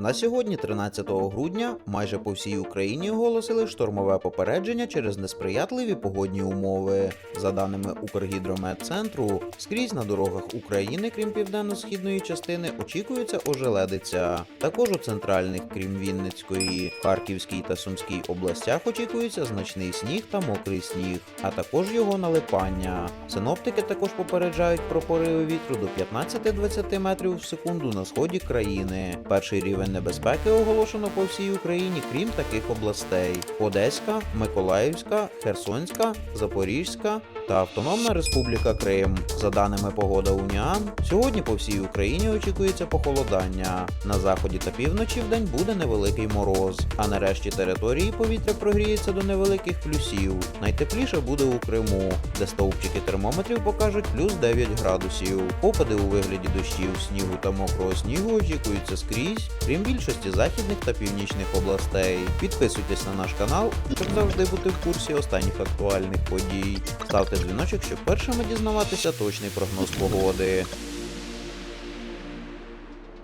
На сьогодні, 13 грудня, майже по всій Україні оголосили штормове попередження через несприятливі погодні умови. За даними Укргідрометцентру, скрізь на дорогах України, крім південно-східної частини, очікується ожеледиця. Також у центральних, крім Вінницької, Харківській та Сумській областях очікується значний сніг та мокрий сніг, а також його налипання. Синоптики також попереджають про пориви вітру до 15-20 метрів в секунду на сході країни. Перший рівень небезпеки оголошено по всій Україні, крім таких областей: Одеська, Миколаївська, Херсонська, Запорізька та Автономна Республіка Крим. За даними погода Уніан, сьогодні по всій Україні очікується похолодання. На заході та півночі в день буде невеликий мороз, а на решті території повітря прогріється до невеликих плюсів. Найтепліше буде у Криму, де стовпчики термометрів покажуть плюс 9 градусів. Опади у вигляді дощів, снігу та мокрого снігу очікуються скрізь, крім більшості західних та північних областей. Підписуйтесь на наш канал, щоб завжди бути в курсі останніх актуальних подій. Ставте дзвіночок, щоб першими дізнаватися точний прогноз погоди.